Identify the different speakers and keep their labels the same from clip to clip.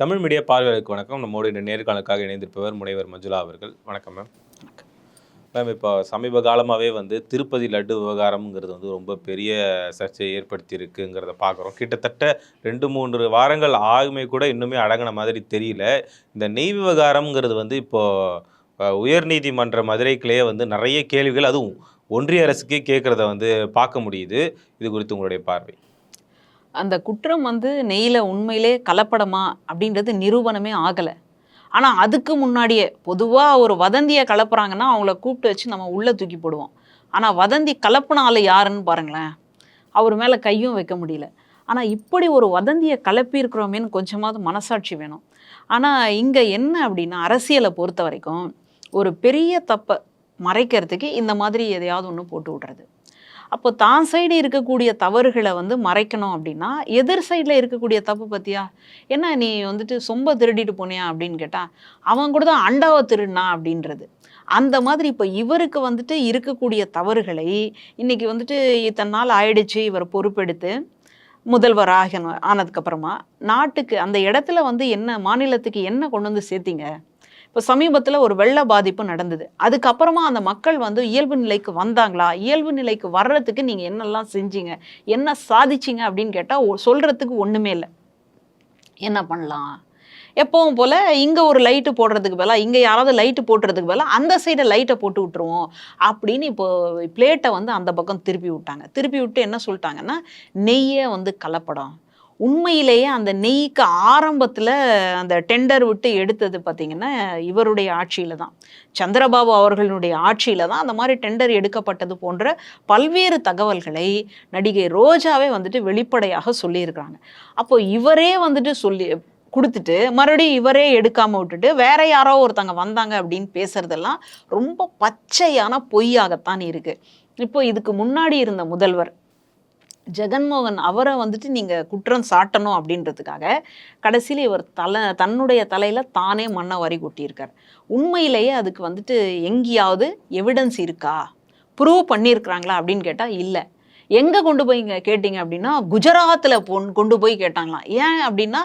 Speaker 1: Tamil media பார்வையாளருக்கு வணக்கம். நம்மோடு இந்த நேர்காணலுக்காக இணைந்திருப்பவர் முனைவர் மஞ்சுளா அவர்கள். வணக்கம் மேம் மேம் இப்போ சமீப காலமாகவே வந்து திருப்பதி லட்டு விவகாரம்ங்கிறது வந்து ரொம்ப பெரிய சர்ச்சையை ஏற்படுத்தியிருக்குங்கிறத பார்க்குறோம் கிட்டத்தட்ட ரெண்டு மூன்று வாரங்கள் ஆகுமே கூட இன்னுமே அடங்கின மாதிரி தெரியல. இந்த நெய் விவகாரம்ங்கிறது வந்து இப்போது உயர்நீதிமன்ற மதுரைக்குள்ளேயே வந்து நிறைய கேள்விகள் அதுவும் ஒன்றிய அரசுக்கே கேட்குறத வந்து பார்க்க முடியுது. இது குறித்து உங்களுடைய பார்வை.
Speaker 2: அந்த குற்றம் வந்து நெய்யில் உண்மையிலே கலப்படமா அப்படின்றது நிரூபணமே ஆகலை. ஆனால் அதுக்கு முன்னாடியே பொதுவாக ஒரு வதந்தியை கலப்புறாங்கன்னா அவங்கள கூப்பிட்டு வச்சு நம்ம உள்ளே தூக்கி போடுவோம். ஆனால் வதந்தி கலப்புனால யாருன்னு பாருங்களேன். அவர் மேலே கையும் வைக்க முடியல. ஆனால் இப்படி ஒரு வதந்தியை கலப்பியிருக்கிறோமேன்னு கொஞ்சமாவது மனசாட்சி வேணும். ஆனால் இங்கே என்ன அப்படின்னா அரசியலை பொறுத்த வரைக்கும் ஒரு பெரிய தப்பை மறைக்கிறதுக்கு இந்த மாதிரி எதையாவது ஒன்று போட்டு விடுறது. அப்போ தான் சைடு இருக்கக்கூடிய தவறுகளை வந்து மறைக்கணும் அப்படின்னா எதிர் சைடில் இருக்கக்கூடிய தப்பு பற்றியா என்ன நீ வந்துட்டு சொம்ப திருடிட்டு போனியா அப்படின்னு கேட்டால் அவன் கூட தான் அண்டாவை திருடினா அப்படின்றது. அந்த மாதிரி இப்போ இவருக்கு வந்துட்டு இருக்கக்கூடிய தவறுகளை இன்றைக்கி வந்துட்டு இத்தனை நாள் ஆயிடுச்சு இவர் பொறுப்பெடுத்து முதல்வர் ஆகணும் ஆனதுக்கப்புறமா நாட்டுக்கு அந்த இடத்துல வந்து என்ன மாநிலத்துக்கு என்ன கொண்டு வந்து சேர்த்திங்க? இப்போ சமீபத்தில் ஒரு வெள்ள பாதிப்பு நடந்தது. அதுக்கப்புறமா அந்த மக்கள் வந்து இயல்பு நிலைக்கு வந்தாங்களா? இயல்பு நிலைக்கு வர்றதுக்கு நீங்கள் என்னெல்லாம் செஞ்சீங்க? என்ன சாதிச்சிங்க அப்படின்னு கேட்டால் சொல்கிறதுக்கு ஒன்றுமே இல்லை. என்ன பண்ணலாம்? எப்பவும் போல் இங்கே ஒரு லைட்டு போடுறதுக்கு பதிலாக இங்கே யாராவது லைட்டு போட்டுறதுக்கு பதிலாக அந்த சைடை லைட்டை போட்டு விட்டுருவோம் அப்படின்னு இப்போ பிளேட்டை வந்து அந்த பக்கம் திருப்பி விட்டாங்க. திருப்பி விட்டு என்ன சொல்லிட்டாங்கன்னா நெய்யே வந்து கலப்படம். உண்மையிலேயே அந்த நெய்க்கு ஆரம்பத்தில் அந்த டெண்டர் விட்டு எடுத்தது பார்த்திங்கன்னா இவருடைய ஆட்சியில் தான். சந்திரபாபு அவர்களுடைய ஆட்சியில் தான் அந்த மாதிரி டெண்டர் எடுக்கப்பட்டது போன்ற பல்வேறு தகவல்களை நடிகை ரோஜாவே வந்துட்டு வெளிப்படையாக சொல்லியிருக்கிறாங்க. அப்போ இவரே வந்துட்டு சொல்லி கொடுத்துட்டு மறுபடியும் இவரே எடுக்காம விட்டுட்டு வேற யாரோ ஒருத்தங்க வந்தாங்க அப்படின்னு பேசுறதெல்லாம் ரொம்ப பச்சையான பொய்யாகத்தான் இருக்கு. இப்போ இதுக்கு முன்னாடி இருந்த முதல்வர் ஜெகன்மோகன் அவரை வந்துட்டு நீங்கள் குற்றம் சாட்டணும் அப்படின்றதுக்காக கடைசியில் இவர் தலை தன்னுடைய தலையில் தானே மண்ணை வரி கொட்டியிருக்கார். உண்மையிலேயே அதுக்கு வந்துட்டு எங்கேயாவது எவிடன்ஸ் இருக்கா? ப்ரூவ் பண்ணியிருக்கிறாங்களா அப்படின்னு கேட்டால் இல்லை. எங்கே கொண்டு போய் இங்கே கேட்டிங்க அப்படின்னா குஜராத்தில் பொன் கொண்டு போய் கேட்டாங்களாம். ஏன் அப்படின்னா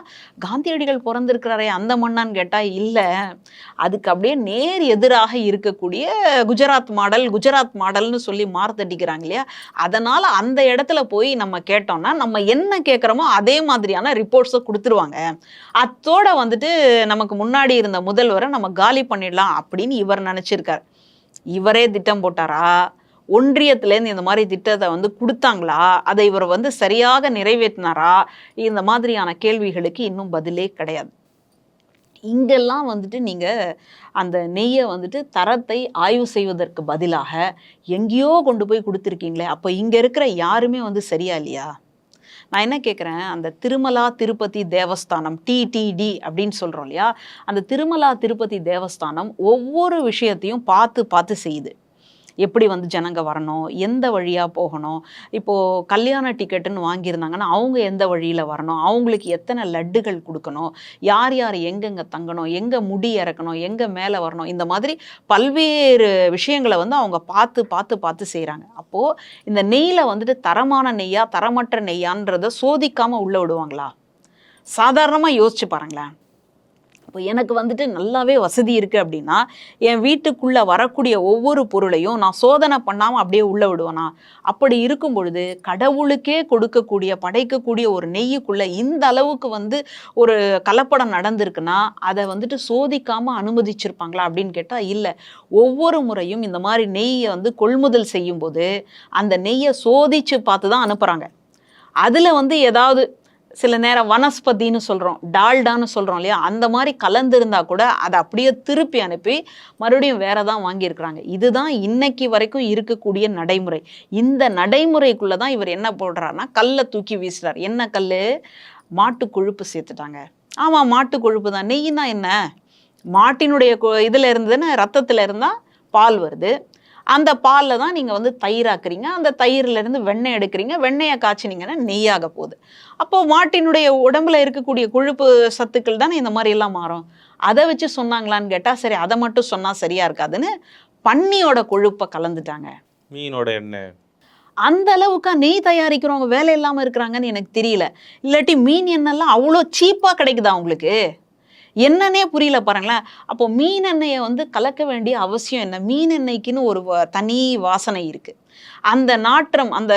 Speaker 2: காந்தியடிகள் பிறந்திருக்கிறாரே அந்த மண்ணான்னு கேட்டால் இல்லை. அதுக்கு அப்படியே நேர் எதிராக இருக்கக்கூடிய குஜராத் மாடல் குஜராத் மாடல்னு சொல்லி மார்த்தடிக்கிறாங்க இல்லையா? அதனால் அந்த இடத்துல போய் நம்ம கேட்டோம்னா நம்ம என்ன கேட்குறோமோ அதே மாதிரியான ரிப்போர்ட்ஸை கொடுத்துருவாங்க. அத்தோட வந்துட்டு நமக்கு முன்னாடி இருந்த முதல்வரை நம்ம காலி பண்ணிடலாம் அப்படின்னு இவர் நினச்சிருக்கார். இவரே திட்டம் போட்டாரா? ஒன்றியத்துலேருந்து இந்த மாதிரி திட்டத்தை வந்து கொடுத்தாங்களா? அதை இவர் வந்து சரியாக நிறைவேற்றினாரா? இந்த மாதிரியான கேள்விகளுக்கு இன்னும் பதிலே கிடையாது. இங்கெல்லாம் வந்துட்டு நீங்கள் அந்த நெய்யை வந்துட்டு தரத்தை ஆய்வு செய்வதற்கு பதிலாக எங்கேயோ கொண்டு போய் கொடுத்துருக்கீங்களே அப்போ இங்கே இருக்கிற யாருமே வந்து சரியா இல்லையா? நான் என்ன கேட்குறேன் அந்த திருமலா திருப்பதி தேவஸ்தானம் டிடிடி அப்படின்னு சொல்கிறோம் இல்லையா? அந்த திருமலா திருப்பதி தேவஸ்தானம் ஒவ்வொரு விஷயத்தையும் பார்த்து பார்த்து செய்யுது. எப்படி வந்து ஜனங்க வரணும் எந்த வழியாக போகணும் இப்போது கல்யாண டிக்கெட்டுன்னு வாங்கியிருந்தாங்கன்னா அவங்க எந்த வழியில் வரணும் அவங்களுக்கு எத்தனை லட்டுகள் கொடுக்கணும் யார் யார் எங்கெங்கே தங்கணும் எங்கே முடி இறக்கணும் எங்கே மேலே வரணும் இந்த மாதிரி பல்வேறு விஷயங்களை வந்து அவங்க பார்த்து பார்த்து பார்த்து செய்கிறாங்க அப்போது இந்த நெய்யில் வந்துட்டு தரமான நெய்யா தரமற்ற நெய்யான்றதை சோதிக்காமல் உள்ளே விடுவாங்களா? சாதாரணமாக யோசிச்சு பாருங்களேன். இப்போ எனக்கு வந்துட்டு நல்லாவே வசதி இருக்குது அப்படின்னா என் வீட்டுக்குள்ளே வரக்கூடிய ஒவ்வொரு பொருளையும் நான் சோதனை பண்ணாமல் அப்படியே உள்ளே விடுவேனா? அப்படி இருக்கும் பொழுது கடவுளுக்கே கொடுக்கக்கூடிய படைக்கக்கூடிய ஒரு நெய்யுக்குள்ளே இந்த அளவுக்கு வந்து ஒரு கலப்படம் நடந்திருக்குன்னா அதை வந்துட்டு சோதிக்காமல் அனுமதிச்சிருப்பாங்களா அப்படின்னு கேட்டால் இல்லை. ஒவ்வொரு முறையும் இந்த மாதிரி நெய்யை வந்து கொள்முதல் செய்யும்போது அந்த நெய்யை சோதித்து பார்த்து தான் அனுப்புகிறாங்க அதில் வந்து ஏதாவது சில நேரம் வனஸ்பதின்னு சொல்கிறோம் டால்டான்னு சொல்கிறோம் இல்லையா? அந்த மாதிரி கலந்துருந்தா கூட அதை அப்படியே திருப்பி அனுப்பி மறுபடியும் வேற தான் வாங்கியிருக்கிறாங்க. இதுதான் இன்னைக்கு வரைக்கும் இருக்கக்கூடிய நடைமுறை. இந்த நடைமுறைக்குள்ளே தான் இவர் என்ன போடுறாருன்னா கல்லை தூக்கி வீசுறார். என்ன கல் மாட்டு கொழுப்பு சேர்த்துட்டாங்க. ஆமாம் மாட்டு கொழுப்பு தான். நெய்னா என்ன? மாட்டினுடைய கொ- இதுல ரத்தத்தில் இருந்தால் பால் வருது. அந்த பாலில் தான் நீங்கள் வந்து தயிராக்குறீங்க அந்த தயிர்ல இருந்து வெண்ணெய் எடுக்கிறீங்க. வெண்ணெயை காய்ச்சினீங்கன்னா நெய்யாக போகுது. அப்போ மாட்டினுடைய உடம்புல இருக்கக்கூடிய கொழுப்பு சத்துக்கள் தானே இந்த மாதிரி எல்லாம் மாறும். அதை வச்சு சொன்னாங்களான்னு கேட்டால் சரி அதை மட்டும் சொன்னால் சரியா இருக்காதுன்னு பன்னியோட கொழுப்பை கலந்துட்டாங்க.
Speaker 1: மீனோட எண்ணெய்.
Speaker 2: அந்த அளவுக்கா நெய் தயாரிக்கிறவங்க வேலை இல்லாமல் இருக்கிறாங்கன்னு எனக்கு தெரியல. இல்லாட்டி மீன் எண்ணெய்லாம் அவ்வளோ சீப்பாக கிடைக்குதா உங்களுக்கு? என்னன்னே புரியல பாருங்களேன். அப்போ மீன் எண்ணெயை வந்து கலக்க வேண்டிய அவசியம் என்ன? மீன் எண்ணெய்க்குன்னு ஒரு வ- தனி வாசனை இருக்கு. அந்த நாற்றம் அந்த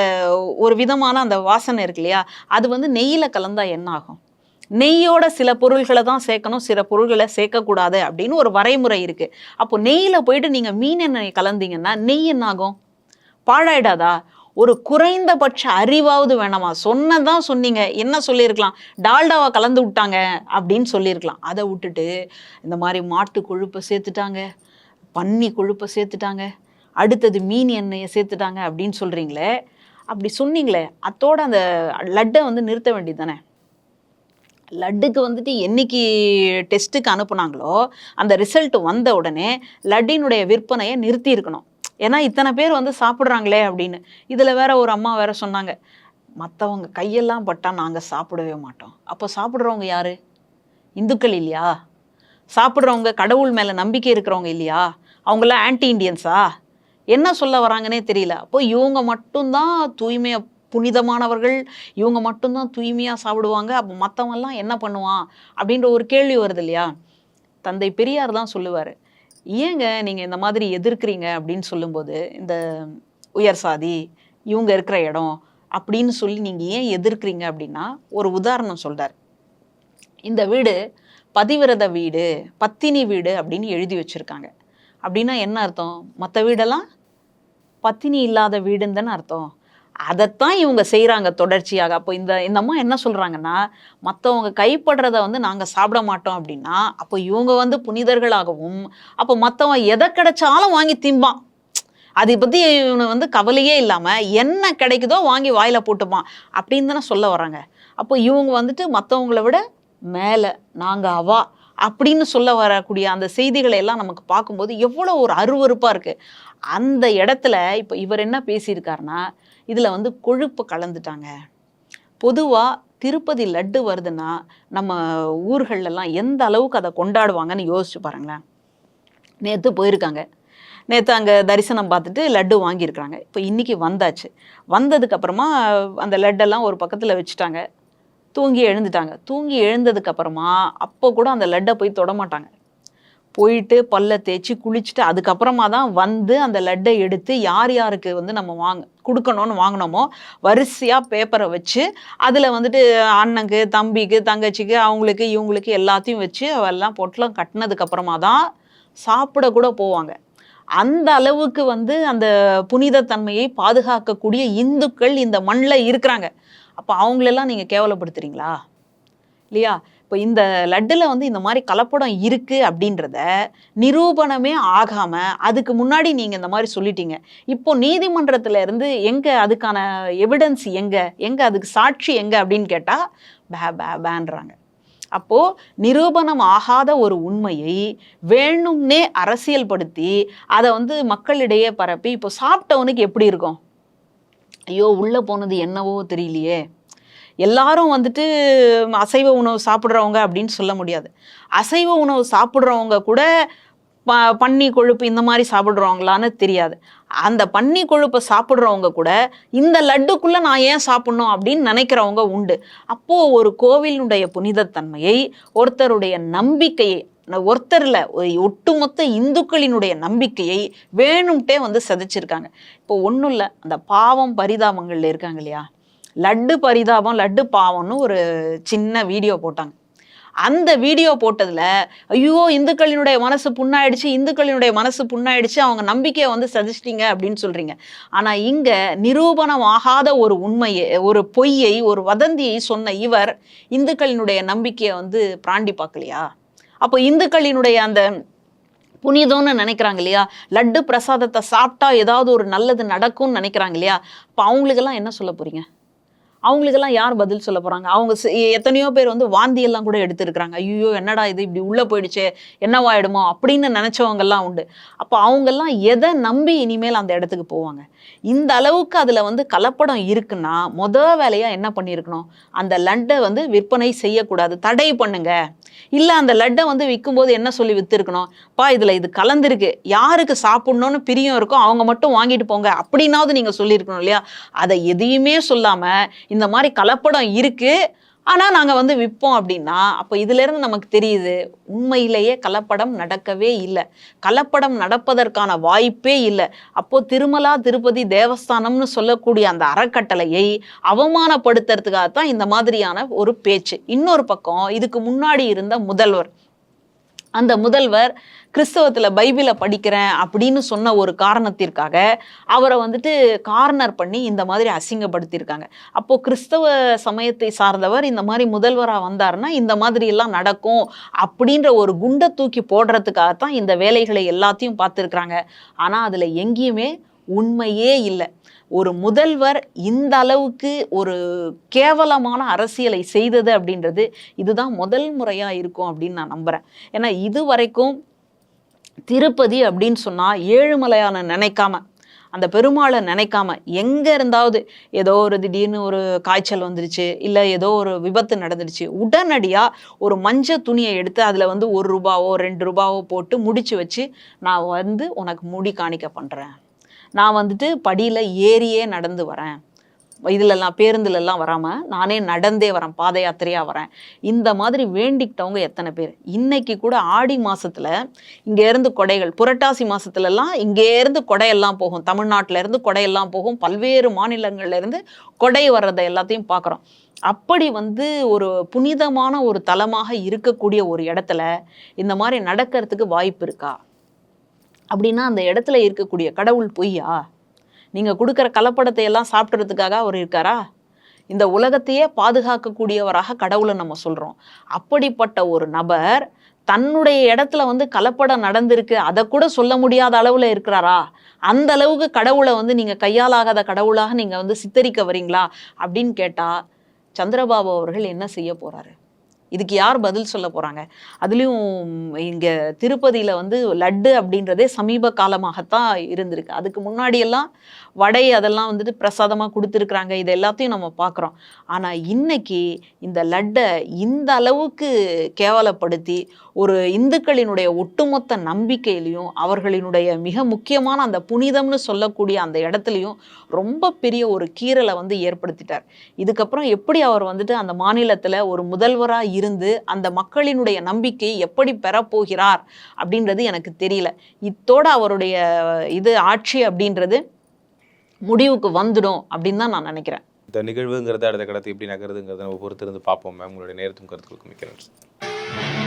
Speaker 2: ஒரு விதமான அந்த வாசனை இருக்கு இல்லையா? அது வந்து நெய்யில் கலந்தா என்ன ஆகும் நெய்யோட சில பொருள்களை தான் சேர்க்கணும் சில பொருள்களை சேர்க்கக்கூடாது அப்படின்னு ஒரு வரைமுறை இருக்குது அப்போ நெய்யில் போயிட்டு நீங்கள் மீன் எண்ணெய் கலந்தீங்கன்னா நெய் என்ன ஆகும் பாழாயிடாதா? ஒரு குறைந்தபட்ச அறிவாவது வேணாமா? சொன்னதான் சொன்னீங்க. என்ன சொல்லியிருக்கலாம்? டால்டாவை கலந்து விட்டாங்க அப்படின்னு சொல்லியிருக்கலாம். அதை விட்டுட்டு இந்த மாதிரி மாட்டு கொழுப்பை சேர்த்துட்டாங்க. பன்னி கொழுப்பை சேர்த்துட்டாங்க. அடுத்தது மீன் எண்ணெயை சேர்த்துட்டாங்க அப்படின்னு சொல்கிறீங்களே அப்படி சொன்னீங்களே அத்தோட அந்த லட்டை வந்து நிறுத்த வேண்டியது தானே லட்டுக்கு வந்துட்டு என்னைக்கு டெஸ்ட்டுக்கு அனுப்புனாங்களோ அந்த ரிசல்ட் வந்த உடனே லட்டினுடைய விற்பனையை நிறுத்தி இருக்கணும் ஏன்னா இத்தனை பேர் வந்து சாப்பிட்றாங்களே அப்படின்னு. இதில் வேற ஒரு அம்மா வேற சொன்னாங்க மற்றவங்க கையெல்லாம் பட்டால் நாங்கள் சாப்பிடவே மாட்டோம். அப்போ சாப்பிட்றவங்க யாரு? இந்துக்கள் இல்லையா? சாப்பிட்றவங்க கடவுள் மேலே நம்பிக்கை இருக்கிறவங்க இல்லையா? அவங்களாம் ஆன்டி இண்டியன்ஸா என்ன சொல்ல வராங்கன்னே தெரியல. அப்போ இவங்க மட்டும்தான் தூய்மையை புனிதமானவர்கள். இவங்க மட்டும்தான் தூய்மையாக சாப்பிடுவாங்க. அப்போ மற்றவங்கெல்லாம் என்ன பண்ணுவான்? அப்படின்ற ஒரு கேள்வி வருது இல்லையா? தந்தை பெரியார் தான் சொல்லுவார் ஏங்க நீங்கள் இந்த மாதிரி எதிர்க்கிறீங்க அப்படின்னு சொல்லும்போது இந்த உயர் சாதி இவங்க இருக்கிற இடம் அப்படின்னு சொல்லி நீங்கள் ஏன் எதிர்க்கிறீங்க அப்படின்னா ஒரு உதாரணம் சொல்கிறார் இந்த வீடு பதிவிரத வீடு பத்தினி வீடு அப்படின்னு எழுதி வச்சுருக்காங்க. அப்படின்னா என்ன அர்த்தம்? மற்ற வீடெல்லாம் பத்தினி இல்லாத வீடுன்னு தானே அர்த்தம்? அதைத்தான் இவங்க செய்கிறாங்க தொடர்ச்சியாக. அப்போ இந்த இந்த அம்மா என்ன சொல்கிறாங்கன்னா மற்றவங்க கைப்படுறத வந்து நாங்கள் சாப்பிட மாட்டோம் அப்படின்னா அப்போ இவங்க வந்து புனிதர்களாகவும் அப்போ மற்றவன் எதை கிடைச்சாலும் வாங்கி திம்பான். அதை பற்றி இவனை வந்து கவலையே இல்லாமல் என்ன கிடைக்குதோ வாங்கி வாயில் போட்டுப்பான் அப்படின்னு தானே சொல்ல வராங்க அப்போ இவங்க வந்துட்டு மற்றவங்கள விட மேலே நாங்கள் அவா அப்படின்னு சொல்ல வரக்கூடிய அந்த செய்திகளை எல்லாம் நமக்கு பார்க்கும்போது எவ்வளோ ஒரு அருவருப்பாக இருக்குது அந்த இடத்துல இப்போ இவர் என்ன பேசியிருக்காருன்னா இதில் வந்து கொழுப்பு கலந்துட்டாங்க. பொதுவாக திருப்பதி லட்டு வருதுன்னா நம்ம ஊர்களெல்லாம் எந்த அளவுக்கு அதை கொண்டாடுவாங்கன்னு யோசிச்சு பாருங்களேன். நேற்று போயிருக்காங்க. நேற்று அங்கே தரிசனம் பார்த்துட்டு லட்டு வாங்கியிருக்கிறாங்க. இப்போ இன்றைக்கி வந்தாச்சு. வந்ததுக்கப்புறமா அந்த லட்டெல்லாம் ஒரு பக்கத்தில் வச்சுட்டாங்க. தூங்கி எழுந்துட்டாங்க. தூங்கி எழுந்ததுக்கப்புறமா அப்போ கூட அந்த லட்டை போய் தொட மாட்டாங்க. போயிட்டு பல்ல தேய்ச்சி குளிச்சுட்டு அதுக்கப்புறமா தான் வந்து அந்த லட்டை எடுத்து யார் யாருக்கு வந்து நம்ம வாங்க கொடுக்கணும்னு வாங்கினோமோ வரிசையாக பேப்பரை வச்சு அதில் வந்துட்டு அண்ணனுக்கு தம்பிக்கு தங்கச்சிக்கு அவங்களுக்கு இவங்களுக்கு எல்லாத்தையும் வச்சு எல்லாம் பொட்டலம் கட்டினதுக்கப்புறமா தான் சாப்பிட கூட போவாங்க. அந்த அளவுக்கு வந்து அந்த புனிதத்தன்மையை பாதுகாக்கக்கூடிய இந்துக்கள் இந்த மண்ணில் இருக்கிறாங்க. அப்போ அவங்களெல்லாம் நீங்கள் கேவலப்படுத்துறீங்களா? இல்லையா? இப்போ இந்த லட்டில் வந்து இந்த மாதிரி கலப்படம் இருக்குது அப்படின்றத நிரூபணமே ஆகாமல் அதுக்கு முன்னாடி நீங்கள் இந்த மாதிரி சொல்லிட்டீங்க. இப்போ நீதிமன்றத்தில் இருந்து எங்கே அதுக்கான எவிடன்ஸ் எங்கே? எங்கே அதுக்கு சாட்சி எங்கே அப்படின்னு கேட்டால் பே பே பேன்றாங்க. அப்போது நிரூபணம் ஆகாத ஒரு உண்மையை வேணும்னே அரசியல்படுத்தி அதை வந்து மக்களிடையே பரப்பி இப்போ சாப்பிட்டவனுக்கு எப்படி இருக்கும்? ஐயோ உள்ளே போனது என்னவோ தெரியலையே. எல்லாரும் வந்துட்டு அசைவ உணவு சாப்பிட்றவங்க அப்படின்னு சொல்ல முடியாது. அசைவ உணவு சாப்பிட்றவங்க கூட ப பன்னி கொழுப்பு இந்த மாதிரி சாப்பிட்றவங்களான்னு தெரியாது. அந்த பன்னி கொழுப்பை சாப்பிட்றவங்க கூட இந்த லட்டுக்குள்ளே நான் ஏன் சாப்பிட்ணும் அப்படின்னு நினைக்கிறவங்க உண்டு. அப்போது ஒரு கோவிலினுடைய புனிதத்தன்மையை ஒருத்தருடைய நம்பிக்கையை ஒருத்தரில் ஒரு ஒட்டுமொத்த இந்துக்களினுடைய நம்பிக்கையை வேணும்ட்டே வந்து சிதைச்சிருக்காங்க. இப்போ ஒன்றும் இல்லை அந்த பாவம் பரிதாபங்கள்ல இருக்காங்க இல்லையா? லட்டு பரிதாபம் லட்டு பாவம்னு ஒரு சின்ன வீடியோ போட்டாங்க. அந்த வீடியோ போட்டதில் ஐயோ இந்துக்களினுடைய மனசு புண்ணாயிடுச்சு இந்துக்களினுடைய மனசு புண்ணாயிடுச்சு அவங்க நம்பிக்கையை வந்து சதிச்சிட்டிங்க அப்படின்னு சொல்கிறீங்க ஆனால் இங்கே நிரூபணம் ஆகாத ஒரு உண்மையை ஒரு பொய்யை ஒரு வதந்தியை சொன்ன இவர் இந்துக்களினுடைய நம்பிக்கையை வந்து பிராண்டி பார்க்கலையா? அப்போ இந்துக்களினுடைய அந்த புனிதம்னு நினைக்கிறாங்க இல்லையா? லட்டு பிரசாதத்தை சாப்பிட்டா ஏதாவது ஒரு நல்லது நடக்கும்னு நினைக்கிறாங்க இல்லையா? அப்போ அவங்களுக்கெல்லாம் என்ன சொல்ல போகிறீங்க அவங்களுக்கெல்லாம் யார் பதில் சொல்ல போகிறாங்க அவங்க எத்தனையோ பேர் வந்து வாந்தியெல்லாம் கூட எடுத்துருக்குறாங்க. ஐயோ என்னடா இது? இப்படி உள்ளே போயிடுச்சே. என்னவாயிடுமோ அப்படின்னு நினச்சவங்கெல்லாம் உண்டு. அப்போ அவங்கெல்லாம் எதை நம்பி இனிமேல் அந்த இடத்துக்கு போவாங்க? இந்த அளவுக்கு அதில் வந்து கலப்படம் இருக்குன்னா மொதல் வேலையாக என்ன பண்ணியிருக்கணும்? அந்த லட்டை வந்து விற்பனை செய்யக்கூடாது. தடை பண்ணுங்க. இல்ல அந்த லட்டை வந்து விற்கும்போது என்ன சொல்லி விற்றுருக்கணும் பா இதுல இது கலந்துருக்கு. யாருக்கு சாப்பிடணும்னு பிரியம் இருக்கோ அவங்க மட்டும் வாங்கிட்டு போங்க. அப்படின்னாவது நீங்க சொல்லியிருக்கணும் இல்லையா? அதை எதையுமே சொல்லாம இந்த மாதிரி கலப்படம் இருக்கு. ஆனால் நாங்கள் வந்து விற்போம் அப்படின்னா அப்போ இதிலேருந்து நமக்கு தெரியுது உண்மையிலேயே கலப்படம் நடக்கவே இல்லை. கலப்படம் நடப்பதற்கான வாய்ப்பே இல்லை. அப்போது திருமலா திருப்பதி தேவஸ்தானம்னு சொல்லக்கூடிய அந்த அறக்கட்டளையை அவமானப்படுத்துறதுக்காக தான் இந்த மாதிரியான ஒரு பேச்சு. இன்னொரு பக்கம் இதுக்கு முன்னாடி இருந்த முதல்வர் அந்த முதல்வர் கிறிஸ்தவத்தில் பைபிளை படிக்கிறேன் அப்படின்னு சொன்ன ஒரு காரணத்திற்காக அவரை வந்துட்டு கார்னர் பண்ணி இந்த மாதிரி அசிங்கப்படுத்தியிருக்காங்க. அப்போது கிறிஸ்தவ சமயத்தை சார்ந்தவர் இந்த மாதிரி முதல்வராக வந்தாருன்னா இந்த மாதிரி எல்லாம் நடக்கும் அப்படின்ற ஒரு குண்டை தூக்கி போடுறதுக்காகத்தான் இந்த வேலைகளை எல்லாத்தையும் பார்த்துருக்குறாங்க. ஆனால் அதில் எங்கேயுமே உண்மையே இல்லை. ஒரு முதல்வர் இந்த அளவுக்கு ஒரு கேவலமான அரசியலை செய்தது அப்படின்றது இதுதான் முதல் முறையாக இருக்கும் அப்படின்னு நான் நம்புகிறேன் ஏன்னா இது வரைக்கும் திருப்பதி அப்படின்னு சொன்னால் ஏழுமலையான நினைக்காம அந்த பெருமாளை நினைக்காம எங்கே இருந்தாவது ஏதோ ஒரு திடீர்னு ஒரு காய்ச்சல் வந்துருச்சு இல்லை ஏதோ ஒரு விபத்து நடந்துடுச்சு உடனடியாக ஒரு மஞ்சள் துணியை எடுத்து அதில் வந்து ஒரு ரூபாவோ ரெண்டு ரூபாவோ போட்டு முடிச்சு வச்சு நான் வந்து உனக்கு முடி காணிக்க பண்ணுறேன் நான் வந்துட்டு படியில் ஏறியே நடந்து வரேன். இதுலலாம் பேருந்துலலாம் வராமல் நானே நடந்தே வரேன் பாத யாத்திரையாக வரேன். இந்த மாதிரி வேண்டிக்கிட்டவங்க எத்தனை பேர்? இன்னைக்கு கூட ஆடி மாதத்தில் இங்கேருந்து கொடைகள் புரட்டாசி மாசத்துலலாம் இங்கேருந்து கொடையெல்லாம் போகும். தமிழ்நாட்டிலேருந்து கொடையெல்லாம் போகும். பல்வேறு மாநிலங்கள்லேருந்து கொடை வர்றதை எல்லாத்தையும் பார்க்குறோம் அப்படி வந்து ஒரு புனிதமான ஒரு தலமாக இருக்கக்கூடிய ஒரு இடத்துல இந்த மாதிரி நடக்கிறதுக்கு வாய்ப்பு இருக்கா? அப்படின்னா அந்த இடத்துல இருக்கக்கூடிய கடவுள் பொய்யா? நீங்கள் கொடுக்குற கலப்படத்தை எல்லாம் சாப்பிட்றதுக்காக அவர் இருக்காரா? இந்த உலகத்தையே பாதுகாக்கக்கூடியவராக கடவுளை நம்ம சொல்கிறோம் அப்படிப்பட்ட ஒரு நபர் தன்னுடைய இடத்துல வந்து கலப்படம் நடந்திருக்கு. அதை கூட சொல்ல முடியாத அளவில் இருக்கிறாரா? அந்த அளவுக்கு கடவுளை வந்து நீங்கள் கையாலாகாத கடவுளாக நீங்கள் வந்து சித்தரிக்க வரீங்களா? அப்படின்னு கேட்டால் சந்திரபாபு அவர்கள் என்ன செய்ய போகிறாரு இதுக்கு யார் பதில் சொல்ல போறாங்க? அதுலேயும் இங்க திருப்பதியில வந்து லட்டு அப்படின்றதே சமீப காலமாகத்தான் இருந்திருக்கு. அதுக்கு முன்னாடி எல்லாம் வடை அதெல்லாம் வந்துட்டு பிரசாதமாக கொடுத்துருக்குறாங்க. இது எல்லாத்தையும் நம்ம பார்க்குறோம் ஆனால் இன்னைக்கு இந்த லட்டை இந்த அளவுக்கு கேவலப்படுத்தி ஒரு இந்துக்களினுடைய ஒட்டுமொத்த நம்பிக்கையிலையும் அவர்களினுடைய மிக முக்கியமான அந்த புனிதம்னு சொல்லக்கூடிய அந்த இடத்துலையும் ரொம்ப பெரிய ஒரு கீறலை வந்து ஏற்படுத்திட்டார். இதுக்கப்புறம் எப்படி அவர் வந்துட்டு அந்த மாநிலத்தில் ஒரு முதல்வராக இருந்து அந்த மக்களினுடைய நம்பிக்கை எப்படி பெறப்போகிறார் அப்படின்றது எனக்கு தெரியல. இத்தோட அவருடைய இது ஆட்சி அப்படின்றது முடிவுக்கு வந்துடும் அப்படின்னு தான் நான் நினைக்கிறேன்.
Speaker 1: இந்த நிகழ்வுங்கிறது அடுத்த கடத்தை எப்படி நகருதுங்கிறத நம்ம பொறுத்திருந்து பார்ப்போம். மேம் உங்களுடைய நேரத்தும் கருத்துக்களுக்கும் மிக்க நன்றி.